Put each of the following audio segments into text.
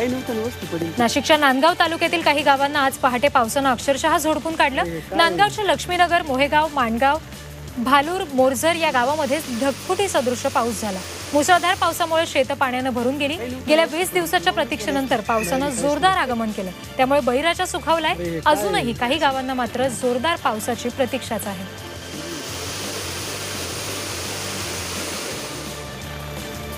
काही नव्हतं नाशिकच्या नांदगाव तालुक्यातील काही गावांना आज पहाटे पावसानं अक्षरशः झोडपून काढलं. नांदगावच्या लक्ष्मीनगर मोहेगाव माणगाव भालूर मोरझर या गावामध्ये ढगफुटी सदृश्य पाऊस झाला. मुसळधार पावसामुळे शेतं पाण्यानं भरून गेली. गेल्या वीस दिवसाच्या प्रतीक्षेनंतर पावसानं जोरदार आगमन केलं. त्यामुळे बळीराजा सुखावलाय. अजूनही काही गावांना मात्र जोरदार पावसाची प्रतीक्षाच आहे.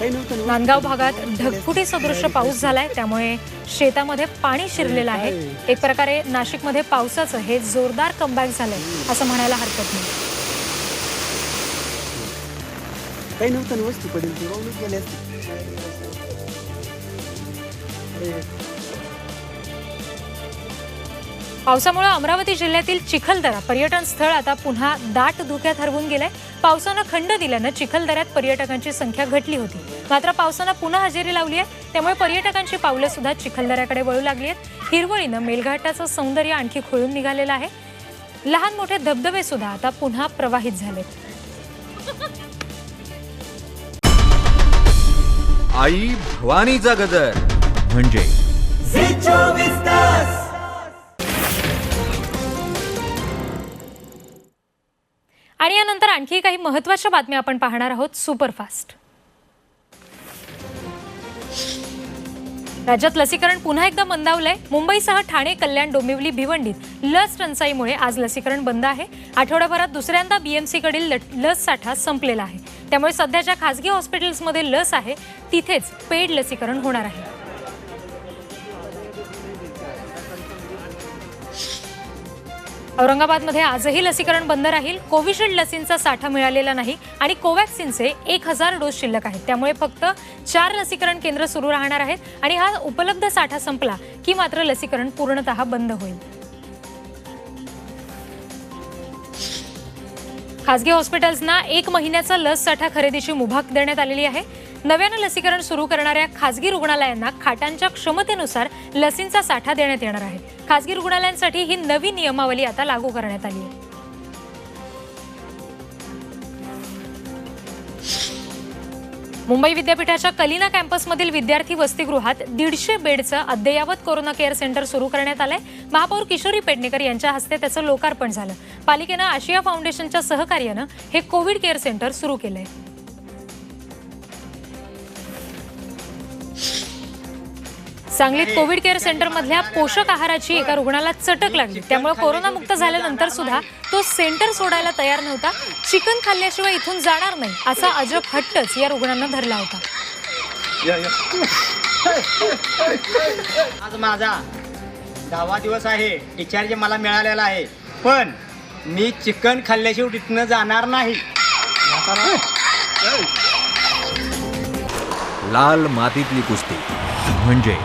नांदगाव भागात ढगफुटी सदृश्य पाऊस झालाय. त्यामुळे शेतामध्ये पाणी शिरलेलं आहे. एक प्रकारे नाशिकमध्ये पावसाचं हे जोरदार कमबॅक झालंय असं म्हणायला हरकत नाही. काही नव्हतं वस्तू पडेल पावसामुळे अमरावती जिल्ह्यातील चिखलदरा पर्यटन स्थळ आता पुन्हा दाट धुक्यात हरवून गेलंय. पावसानं खंड दिल्यानं चिखलदऱ्यात पर्यटकांची संख्या घटली होती. मात्र पावसानं पुन्हा हजेरी लावली आहे. त्यामुळे पर्यटकांची पावलं सुद्धा चिखलदऱ्याकडे वळू लागली आहेत. हिरवळीनं मेलघाटाचं सौंदर्य आणखी खुळून निघालेलं आहे. लहान मोठे धबधबे सुद्धा आता पुन्हा प्रवाहित झालेत. आई भवानीचा गदर म्हणजे? आणि यानंतर आणखी काही महत्त्वाच्या बातम्या आपण पाहणार आहोत सुपरफास्ट. राज्यात लसीकरण पुन्हा एकदा मंदावलंय. मुंबईसह ठाणे कल्याण डोंबिवली भिवंडीत लस टंचाईमुळे आज लसीकरण बंद आहे. आठवड्याभरात दुसऱ्यांदा बीएमसीकडील लस साठा संपलेला आहे. त्यामुळे सध्याच्या खासगी हॉस्पिटल्समध्ये लस आहे तिथेच पेड लसीकरण होणार आहे. औरंगाबादमध्ये आजही लसीकरण बंद राहील. कोविशिल्ड लसींचा साठा मिळालेला नाही आणि कोवॅक्सिनचे एक हजार डोस शिल्लक आहेत. त्यामुळे फक्त चार लसीकरण केंद्र सुरू राहणार आहेत आणि हा उपलब्ध साठा संपला की मात्र लसीकरण पूर्णतः बंद होईल. खासगी हॉस्पिटल्सना एक महिन्याचा लस साठा खरेदीची मुभा देण्यात आलेली आहे. नव्यानं लसीकरण सुरू करणाऱ्या खासगी रुग्णालयांना खाटांच्या क्षमतेनुसार लसींचा साठा देण्यात येणार आहे. खासगी रुग्णालयांसाठी ही नवी नियमावली आता लागू करण्यात आली आहे. मुंबई विद्यापीठाच्या कलिना कॅम्पसमधील विद्यार्थी वसतिगृहात दीडशे बेडचं अद्ययावत कोरोना केअर सेंटर सुरू करण्यात आलंय. महापौर किशोरी पेडणेकर यांच्या हस्ते त्याचं लोकार्पण झालं. पालिकेनं आशिया फाउंडेशनच्या सहकार्यानं हे कोविड केअर सेंटर सुरू केलंय. सांगलीत कोविड केअर सेंटरमधल्या पोषक आहाराची एका रुग्णाला चटक लागली. त्यामुळे कोरोनामुक्त झाल्यानंतर सुद्धा तो सेंटर सोडायला तयार नव्हता. चिकन खाल्ल्याशिवाय इथून जाणार नाही असा अजब हट्टच या रुग्णांना धरला होता. आज माझा दहावा दिवस आहे. डिस्चार्ज मला मिळालेला आहे. पण मी चिकन खाल्ल्याशिवाय तिथनं जाणार नाही. लाल मातीतली कुस्ती. म्हणजे